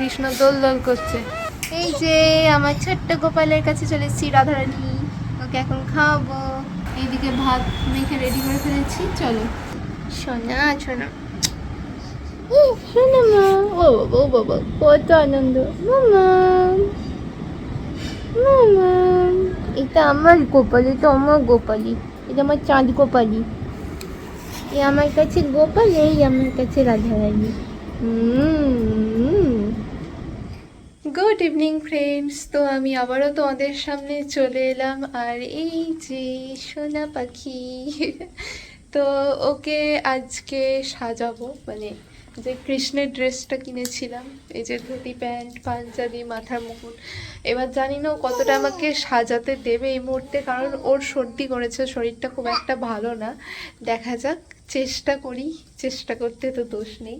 কৃষ্ণ দোল দোল করছে। এই যে আমার ছোট্ট গোপালের কাছে চলে এসেছি রাধারানী। ওকে এখন খাওয়াবো। এইদিকে ভাত মেখে রেডি করে ফেলেছি। চলো। সোনা সোনা। শোনো মা। ও বাবা ও বাবা কত আনন্দ। মামা মামা এটা আমার গোপাল, এটা আমার গোপালি। এটা আমার চাঁদ গোপালি। এ আমার কাছে গোপাল, এই আমার কাছে রাধারানী। গুড ইভিনিং ফ্রেন্ডস তো আমি আবারও তোমাদের সামনে চলে এলাম। আর এই যে সোনা পাখি, তো ওকে আজকে সাজাবো। মানে যে কৃষ্ণের ড্রেসটা কিনেছিলাম, এই যে ধুতি, প্যান্ট, পাঞ্জাবি, মাথার মুকুট। এবার জানি না কতটা আমাকে সাজাতে দেবে এই মুহূর্তে, কারণ ওর সর্দি করেছে, শরীরটা খুব একটা ভালো না। দেখা যাক, চেষ্টা করি। চেষ্টা করতে তো দোষ নেই।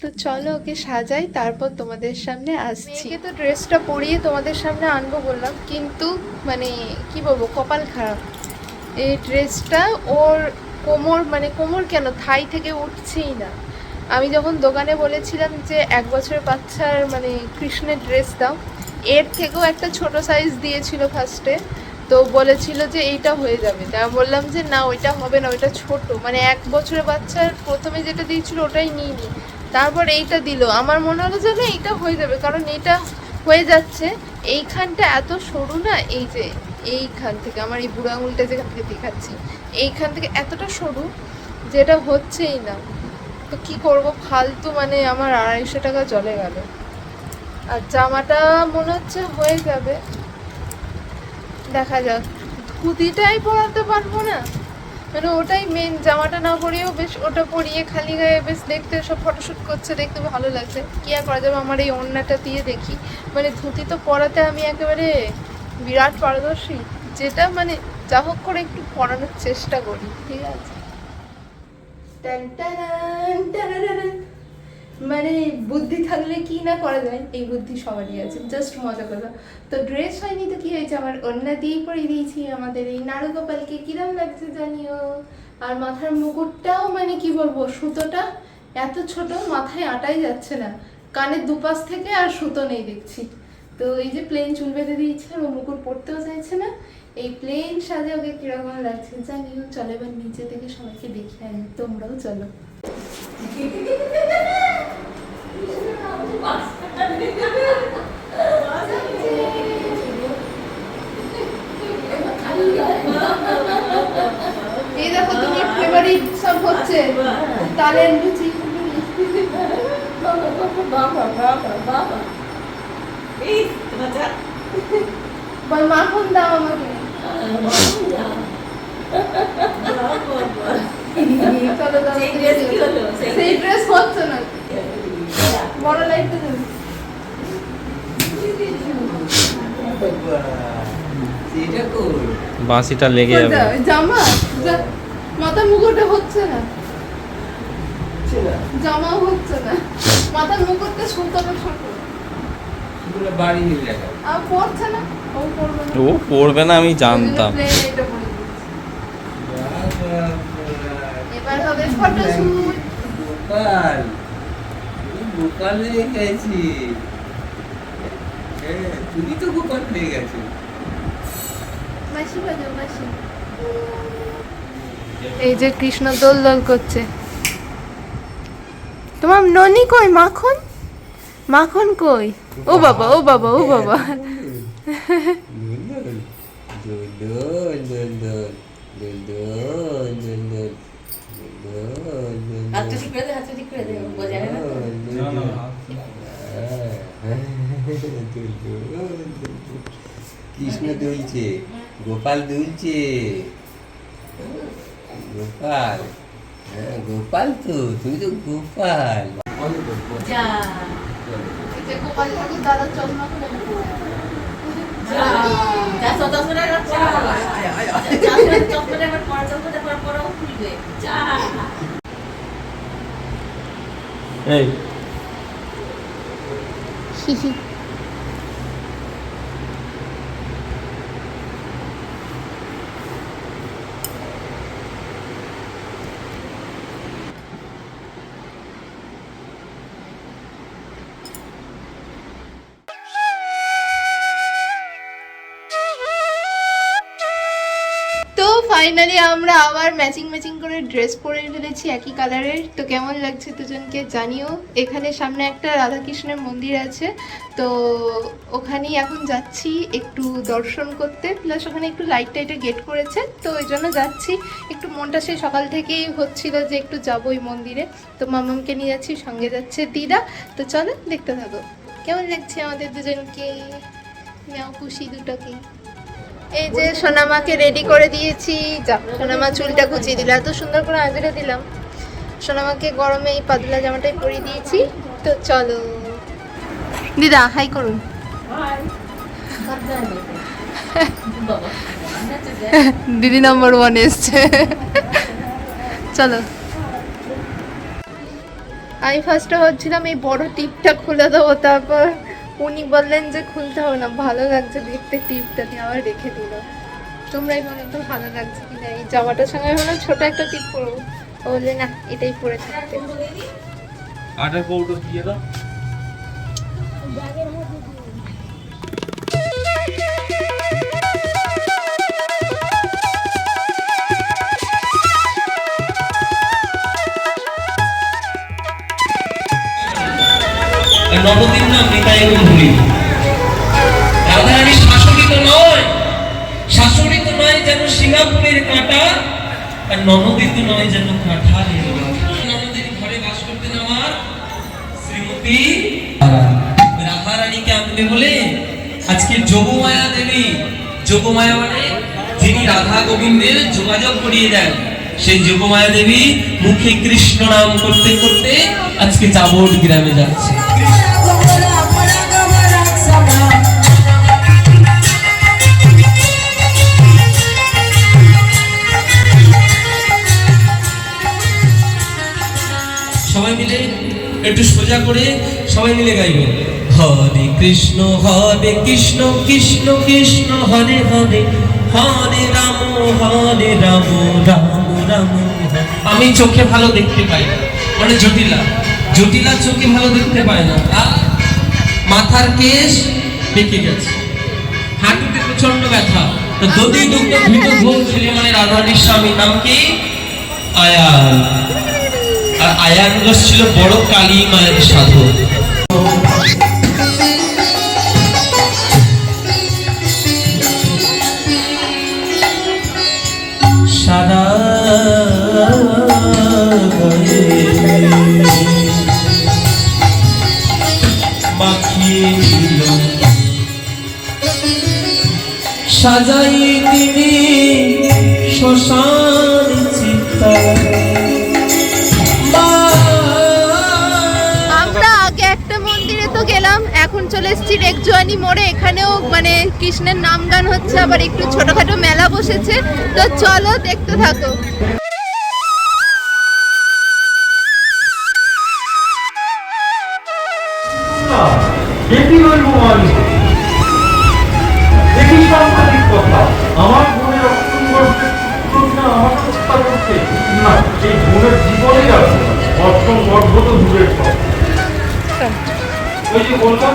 তো চলো ওকে সাজাই, তারপর তোমাদের সামনে আসছি। তো ড্রেসটা পরিয়ে তোমাদের সামনে আনব বললাম, কিন্তু মানে কি বলব, কপাল খারাপ। এই ড্রেসটা ওর কোমর মানে কোমর কেন, থাই থেকে উঠছেই না। আমি যখন দোকানে বলেছিলাম যে এক বছরের বাচ্চার মানে কৃষ্ণের ড্রেস দাও, এর থেকেও একটা ছোট সাইজ দিয়েছিল ফার্স্টে তো বলেছিল যে এইটা হয়ে যাবে। তা বললাম যে না, ওইটা হবে না, ওইটা ছোট। মানে এক বছরের বাচ্চার প্রথমে যেটা দিয়েছিল ওটাই নিইনি। তারপর এইটা দিল। আমার মনে হলো যে না এইটা হয়ে যাবে, কারণ এটা হয়ে যাচ্ছে। এইখানটা এত সরু না, এই যে এইখান থেকে, আমার এই বুড়ো আঙুলটা যেখান থেকে দেখাচ্ছি, এইখান থেকে এতটা সরু যেটা হচ্ছেই না। তো কি করব? ফালতু মানে আমার আড়াইশো টাকা চলে গেল। আর জামাটা মনে হচ্ছে হয়ে যাবে। দেখা যাক। ধুতিটাই পরাতে পারব না। মানে ওটাই মেন জামাটা না পরিয়েও বেশ ওটা পরিয়ে খালি গায়ে বেশ দেখতে সব ফটোশ্যুট করছে, দেখতে ভালো লাগছে। কি আর করা যাবে? আমার এই অন্যটা দিয়ে দেখি। মানে ধুতি তো পরাতে আমি একেবারে বিরাট পারদর্শী। যেটা মানে যা হোক করে একটু পরানোর চেষ্টা করি, ঠিক আছে। মানে বুদ্ধি থাকলে কি না করা যায়, এই বুদ্ধি সবারই আছে জাস্ট মজা কথা তো ড্রেস হয়নি তো কি হয়েছে? আমার অন্য দিয়েই পরিয়ে দিয়েছি আমাদের এই নারুগোপালকে কিরম লাগছে জানিও? আর মাথার মুকুটটাও মানে কি বলব, সুতোটা এত ছোট, মাথায় আটাই যাচ্ছে না। কানের দুপাশ থেকে আর সুতো নেই দেখছি। তো এই যে প্লেন চুল বেঁধে দিয়েছে আর ও মুকুট পরতেও চাইছে না। এই প্লেন সাজে ওকে কীরকম লাগছে জানিও? চলো এবার নিচে থেকে সবাইকে দেখে আনি তোমরাও চলো। এই দেখো তোমার ফেভারিট সব হচ্ছে তালের লুচি। মাখন দাও আমাকে। সেই ড্রেস হচ্ছে না বড় লাইটটা দেবে বাঁশিটা লেগে যাবে। জামা? মাথা মুকুটে হচ্ছে না। জামাও হচ্ছে না। মাথার মুকুটটা সুতোটা ছোট বাড়ি নিয়ে দেখা আর পড়ছে না? ও পড়বে না। ও পড়বে না আমি জানতাম। এবার হবে ফটোশুট তুমি গোপাল গেছি। হ্যাঁ, তুমি তো গোপাল হয়ে গেছো। মাসি বাজো মাসি। এই যে কৃষ্ণ দোল দোল করছে। তোমার ননি কই? মাখন? মাখন কই? ও বাবা ও বাবা ও বাবা। হাতটা ঠিক করে দে ঠিক করে দে বোঝা তো? কৃষ্ণ দুলছে গোপাল দুলছে গোপাল হ্যাঁ গোপাল তো তুমি তো গোপাল যা এই ফাইনালি আমরা আবার ম্যাচিং ম্যাচিং করে ড্রেস পরে ফেলেছি একই কালারের তো কেমন লাগছে দুজনকে জানিও। এখানে সামনে একটা রাধাকৃষ্ণের মন্দির আছে। তো ওখানেই এখন যাচ্ছি একটু দর্শন করতে। প্লাস ওখানে একটু লাইট টাইটে গেট করেছে। তো ওই জন্য যাচ্ছি। একটু মনটা সেই সকাল থেকেই হচ্ছিল যে একটু যাব ওই মন্দিরে। তো মামামকে নিয়ে যাচ্ছি, সঙ্গে যাচ্ছে দিদা। তো চলো দেখতে থাকো। কেমন লাগছে আমাদের দুজনকে? মেও খুশি দুটোকে। এই যে সোনামাকে রেডি করে দিয়েছি। যা, সোনামা চুলটা কুচিয়ে দিল। এত সুন্দর করে আজরে দিলাম। সোনামাকে গরমে এই পাতলা জামাটাই পরিয়ে দিয়েছি। তো চলো। দিদা হাই করুন। দিদি নাম্বার ওয়ান এসছে। চলো। আমি ফার্স্টে ভাবছিলাম এই বড় টিপটা খুলে দেবো, তারপর উনি বললেন যে খুলতে হবে না ভালো লাগছে দেখতে টিপটা নিয়ে আবার রেখে দিল। তোমরাই বলো তো ভালো লাগছে কিনা? এই জামাটার সঙ্গে হলো ছোট একটা টিপ পরবো। ও বললে না এটাই পরে থাকতে আটার কৌটো দিয়ে দাও। নিতাই ভুলি রাধারানী নয়। নয় যেন সিঙ্গাপুরের কাঁটা, আর নয় যেন ননদিন ঘরে বাস করতেন আমার শ্রীমতী রাধারানীকে বলে আজকে যোগমায়া দেবী, যোগমায়া মানে যিনি রাধা গোবিন্দের যোগাযোগ করিয়ে দেন। সেই যোগমায়া দেবী মুখে কৃষ্ণ নাম করতে করতে আজকে চাবট গ্রামে যাচ্ছে। একটু সোজা করে সবাই মিলে গাইবে। হরে কৃষ্ণ হরে কৃষ্ণ কৃষ্ণ কৃষ্ণ, হরে হরে। হরে রাম হরে রাম রাম রাম। আমি চোখে ভালো দেখতে পাই মানে জটিলা। জটিলা চোখে ভালো দেখতে পায় না। আর মাথার কেশ বেঁকে গেছে। হাঁটুতে প্রচণ্ড ব্যথা। তো যদি দুগ্ধ ভীত ঘুম ছেলে মানে রাধারানীর স্বামী নাম কি? আয়ান আর আয়ান ছিল বড় কালী মায়ের সাধু। সাজাই তিনি শ্মশান চিত্তা এখন চলে এসেছি রেকজোয়ানি মোড়ে। এখানেও মানে কৃষ্ণের নাম গান হচ্ছে, আবার একটু ছোটখাটো মেলা বসেছে। তো চলো দেখতে থাকো। আমার দূরের ওই যে বললাম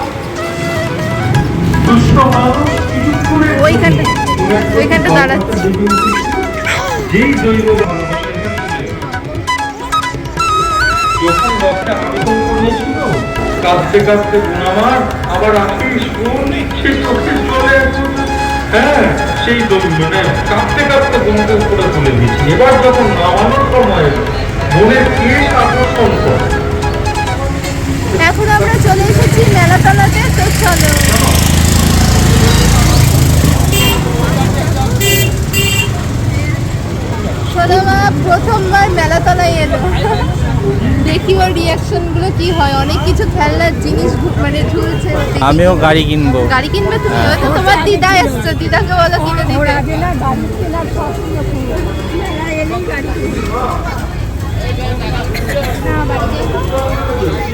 দুষ্ট মানুষ ওইখানটা ওইখানটা দাঁড়াচ্ছে। যেই দৈব যখন রথটা আবেদন করেছিল কাঁদতে কাঁদতে গুণামার আবার চোখে চলে হ্যাঁ সেই কাঁদতে কাঁদতে বোনকে উপরে তুলে দিয়েছি। এবার যখন দেখি গুলো কি হয়? অনেক কিছু খেলনার জিনিস মানে ঝুলছে। আমিও গাড়ি কিনবো। গাড়ি কিনবে তুমি? ওই তোমার দিদা এসছে। দিদাকে বলো কিনে দিতে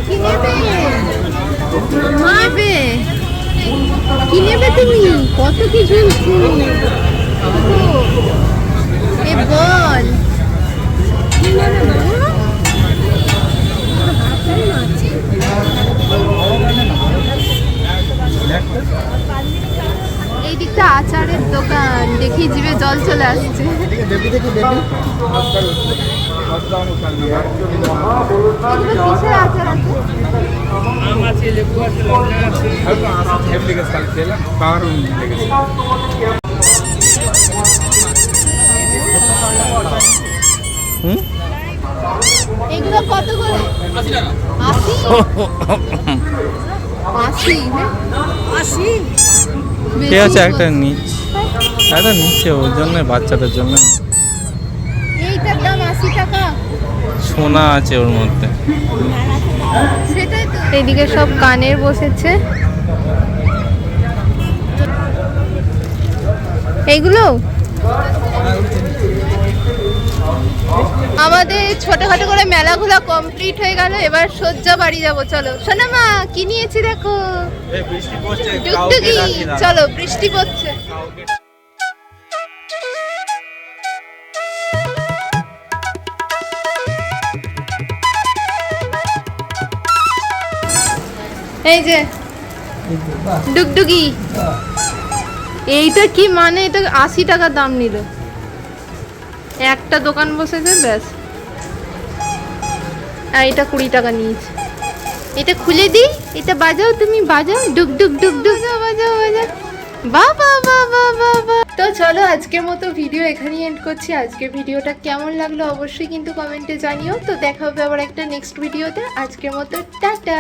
কি নেবে নেবে কি নেবে তুমি? কত কি ঝুলছে? এ বল কি নেবে বাবু এই দিকটা আচারের দোকান দেখি জিভে জল চলে আসছে। এগুলো কিসের আচার আছে কত করে? আশি? আশি আশি। ঠিক আছে একটা নিচ্ছি একটা নিচ্ছে ওর জন্য বাচ্চাদের জন্য। এইটার দাম আশি টাকা। সোনা আছে ওর মধ্যে। সেটাই তো। এইদিকে সব কানের বসেছে। এইগুলো? আমাদের ছোটখাটো করে মেলাগুলো কমপ্লিট হয়ে গেল এবার সজ্জা বাড়ি যাব চলো। শোনা মা কি নিয়েছি দেখো? চলো বৃষ্টি পড়ছে। এই যে, ডুগডুগি। এইটা কি মানে? এটা আশি টাকা দাম নিল। একটা দোকান বসেছে, ব্যাস। আর এটা কুড়ি টাকা নিয়েছে। এটা খুলে দিই এটা বাজাও, তুমি বাজাও, ডুগ ডুগ ডুগ ডুগ। বাজাও বাজাও বাবা বাবা বাবা তো চলো, আজকের মতো ভিডিও এখানেই এন্ড করছি। আজকের ভিডিওটা কেমন লাগল অবশ্যই কিন্তু কমেন্টে জানিও। তো দেখা হবে আবার একটা নেক্সট ভিডিওতে আজকের মতো, টাটা।